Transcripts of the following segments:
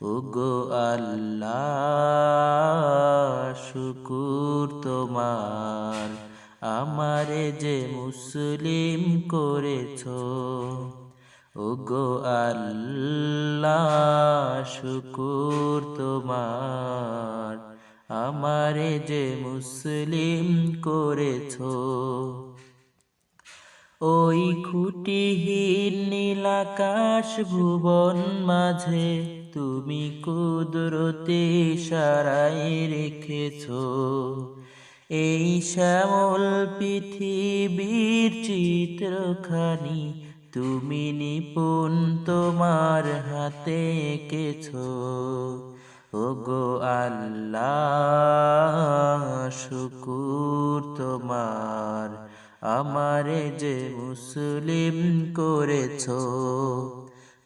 ওগো আল্লাহ, শুকুর তোমার। আমারে যে মুসলিম করেছ, ওগো আল্লাহ, শুকুর তোমার। আমারে যে মুসলিম করেছ, ওই খুঁটিহীন নীলাকাশ ভুবন মাঝে তুমি কুদরতে সারাই রেখেছ। এই শ্যামল পৃথিবীর চিত্রখানি তুমি নিপুণ তোমার হাতে এঁকেছ। ওগো আল্লাহ, শুকুর তোমার, আমারে যে মুসলিম করেছ।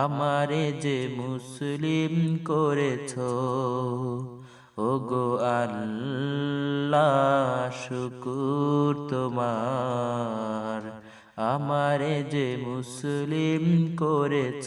আমারে যে মুসলিম করেছ ওগো আল্লাহ শুকুর তোমার। আমারে যে মুসলিম করেছ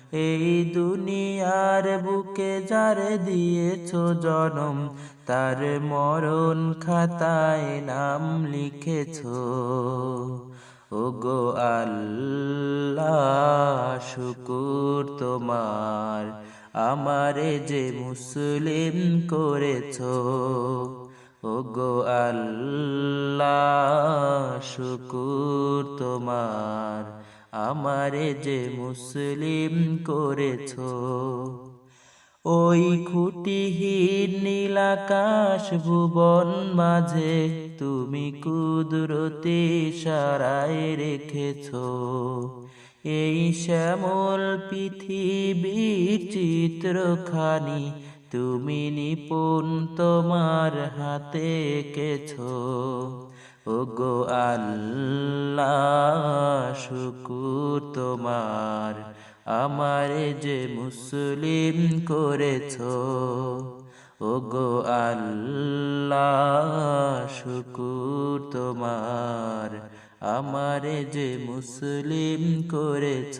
এই দুনিয়ার বুকে যার দিয়েছ জনম, তার মরণ খাতায় নাম লিখেছ। ওগো আল্লাহ, শুকুর তোমার, আমারে যে মুসলিম করেছ। ওগো আল্লাহ, শুকুর তোমার আমারে যে মুসলিম করেছ, ওই খুঁটিহীন নীলাকাশ ভুবন মাঝে তুমি কুদরতি সারায় রেখেছ। এই শ্যামল পৃথিবীর চিত্রখানি তুমি নিপুণ তোমার হাতে কেছ। ওগো আল্লাহ, শুকুর তোমার, আমারে যে মুসলিম করেছ। ওগো আল্লাহ, শুকুর তোমার, আমারে যে মুসলিম করেছ।